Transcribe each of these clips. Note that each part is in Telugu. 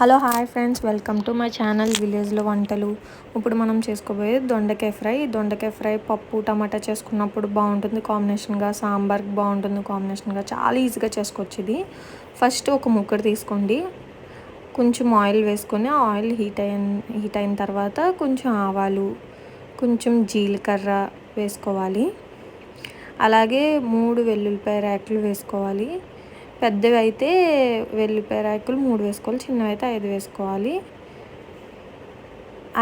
Hello hi friends. Welcome to my channel విలేజ్లో వంటలు. ఇప్పుడు మనం చేసుకోబోయే దొండకాయ ఫ్రై. దొండకాయ ఫ్రై పప్పు టమాటా చేసుకున్నప్పుడు బాగుంటుంది కాంబినేషన్గా. సాంబార్ బాగుంటుంది కాంబినేషన్గా. చాలా ఈజీగా చేసుకోవచ్చు ఇది. ఫస్ట్ ఒక ముక్కడు తీసుకోండి. కొంచెం ఆయిల్ వేసుకొని ఆయిల్ హీట్ అయిన హీట్ అయిన తర్వాత కొంచెం ఆవాలు కొంచెం జీలకర్ర వేసుకోవాలి. అలాగే మూడు వెల్లుల్లిపాయ రేకులు వేసుకోవాలి. పెద్దవి అయితే వెల్లిపాయ రేకులు మూడు వేసుకోవాలి చిన్నవి అయితే ఐదు వేసుకోవాలి.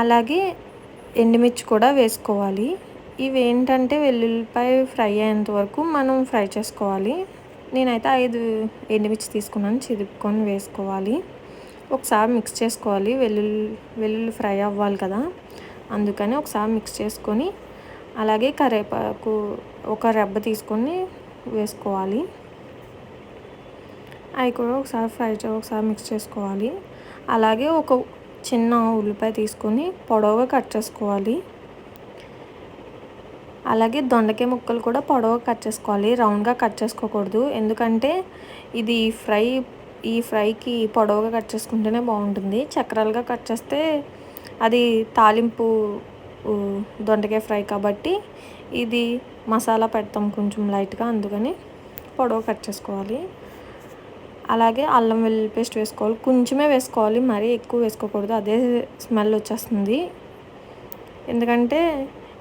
అలాగే ఎండుమిర్చి కూడా వేసుకోవాలి. ఇవి ఏంటంటే వెల్లుల్లిపాయ ఫ్రై అయ్యేంత వరకు మనం ఫ్రై చేసుకోవాలి. నేనైతే ఐదు ఎండుమిర్చి తీసుకున్నాను చిదుపుకొని వేసుకోవాలి. ఒకసారి మిక్స్ చేసుకోవాలి వెల్లుల్లి వెల్లుల్లి ఫ్రై అవ్వాలి కదా. అందుకని ఒకసారి మిక్స్ చేసుకొని అలాగే కరివేపాకు ఒక రెబ్బ తీసుకొని వేసుకోవాలి. అవి కూడా ఒకసారి ఫ్రై ఒకసారి మిక్స్ చేసుకోవాలి. అలాగే ఒక చిన్న ఉల్లిపాయ తీసుకొని పొడవుగా కట్ చేసుకోవాలి. అలాగే దొండకాయ ముక్కలు కూడా పొడవుగా కట్ చేసుకోవాలి. రౌండ్గా కట్ చేసుకోకూడదు. ఎందుకంటే ఇది ఫ్రై ఈ ఫ్రైకి పొడవుగా కట్ చేసుకుంటేనే బాగుంటుంది. చక్రాలుగా కట్ చేస్తే అది తాలింపు దొండకాయ ఫ్రై కాబట్టి ఇది మసాలా పెడతాం కొంచెం లైట్గా. అందుకని పొడవు కట్ చేసుకోవాలి. అలాగే అల్లం వెల్లుల్లి పేస్ట్ వేసుకోవాలి. కొంచెమే వేసుకోవాలి మరీ ఎక్కువ వేసుకోకూడదు. అదే స్మెల్ వచ్చేస్తుంది. ఎందుకంటే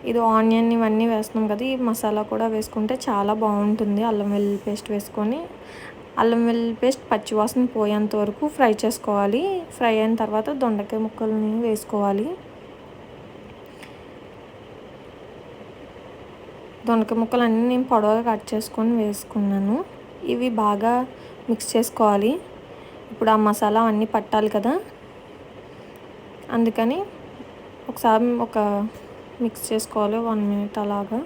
ఇది ఆనియన్ ఇవన్నీ వేస్తున్నాం కదా ఈ మసాలా కూడా వేసుకుంటే చాలా బాగుంటుంది అల్లం వెల్లుల్లి పేస్ట్ వేసుకొని. అల్లం వెల్లుల్లి పేస్ట్ పచ్చివాసన పోయేంత వరకు ఫ్రై చేసుకోవాలి. ఫ్రై అయిన తర్వాత దొండకాయ ముక్కల్ని వేసుకోవాలి. దొండకాయ ముక్కలు అన్నీ నేను పొడవగా కట్ చేసుకొని వేసుకున్నాను. ఇవి బాగా మిక్స్ చేసుకోవాలి. ఇప్పుడు ఆ మసాలా అన్నీ పట్టాలి కదా. అందుకని ఒకసారి ఒక మిక్స్ చేసుకోవాలి. వన్ మినిట్ అలాగా.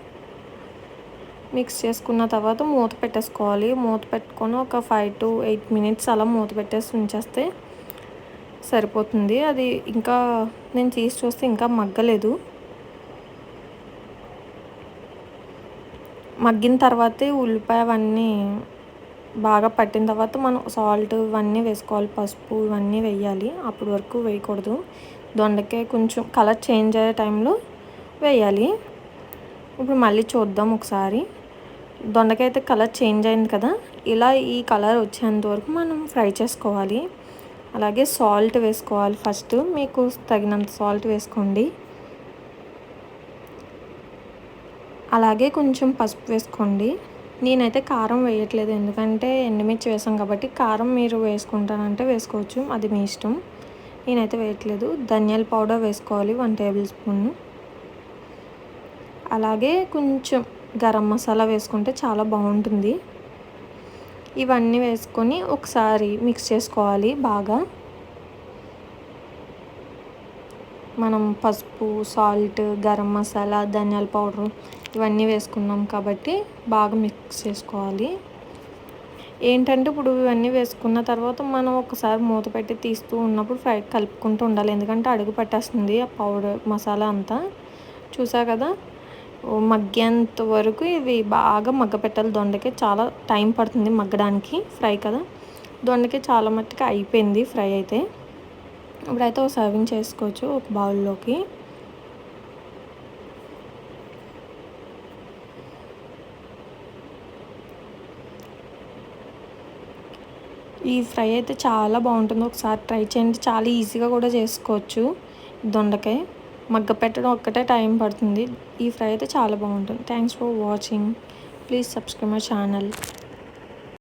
మిక్స్ చేసుకున్న తర్వాత మూత పెట్టేసుకోవాలి. మూత పెట్టుకొని ఒక ఫైవ్ టు ఎయిట్ మినిట్స్ అలా మూత పెట్టేసి ఉంచేస్తే సరిపోతుంది. అది ఇంకా నేను తీసి చూస్తే ఇంకా మగ్గలేదు. మగ్గిన తర్వాతే ఉల్లిపాయ అవన్నీ బాగా పట్టిన తర్వాత మనం సాల్ట్ ఇవన్నీ వేసుకోవాలి పసుపు ఇవన్నీ వేయాలి. అప్పటి వరకు వేయకూడదు. దొండకాయ కొంచెం కలర్ చేంజ్ అయ్యే టైంలో వేయాలి. ఇప్పుడు మళ్ళీ చూద్దాం ఒకసారి. దొండకాయ అయితే కలర్ చేంజ్ అయింది కదా ఇలా ఈ కలర్ వచ్చేంత వరకు మనం ఫ్రై చేసుకోవాలి. అలాగే సాల్ట్ వేసుకోవాలి ఫస్ట్. మీకు తగినంత సాల్ట్ వేసుకోండి. అలాగే కొంచెం పసుపు వేసుకోండి. నేనైతే కారం వేయట్లేదు. ఎందుకంటే ఎండుమిర్చి వేసాం కాబట్టి కారం మీరు వేసుకుంటానంటే వేసుకోవచ్చు. అది మీ ఇష్టం. నేనైతే వేయట్లేదు. ధనియాల పౌడర్ వేసుకోవాలి. One tablespoon. అలాగే కొంచెం గరం మసాలా వేసుకుంటే చాలా బాగుంటుంది. ఇవన్నీ వేసుకొని ఒకసారి మిక్స్ చేసుకోవాలి బాగా. మనం పసుపు సాల్ట్ గరం మసాలా ధనియాల పౌడర్ ఇవన్నీ వేసుకున్నాం కాబట్టి బాగా మిక్స్ చేసుకోవాలి. ఏంటంటే ఇప్పుడు ఇవన్నీ వేసుకున్న తర్వాత మనం ఒకసారి మూత పెట్టి తీస్తూ ఉన్నప్పుడు ఫ్రై కలుపుకుంటూ ఉండాలి. ఎందుకంటే అడుగు పట్టేస్తుంది ఆ పౌడర్ మసాలా అంతా. చూసా కదా? మగ్గేంత వరకు ఇవి బాగా మగ్గ పెట్టాలి. దొండకే చాలా టైం పడుతుంది మగ్గడానికి ఫ్రై కదా? దొండకే చాలా మట్టుకు అయిపోయింది ఫ్రై అయితే. ఇప్పుడైతే ఒక సర్వింగ్ చేసుకోవచ్చు ఒక బౌల్లోకి ఈ ఫ్రై అయితే చాలా బాగుంటుంది. ఒకసారి ట్రై చేయండి. చాలా ఈజీగా కూడా చేసుకోవచ్చు. దొండకాయ మగ్గ పెట్టడం ఒక్కటే టైం పడుతుంది. ఈ ఫ్రై అయితే చాలా బాగుంటుంది. Thanks for watching please subscribe my channel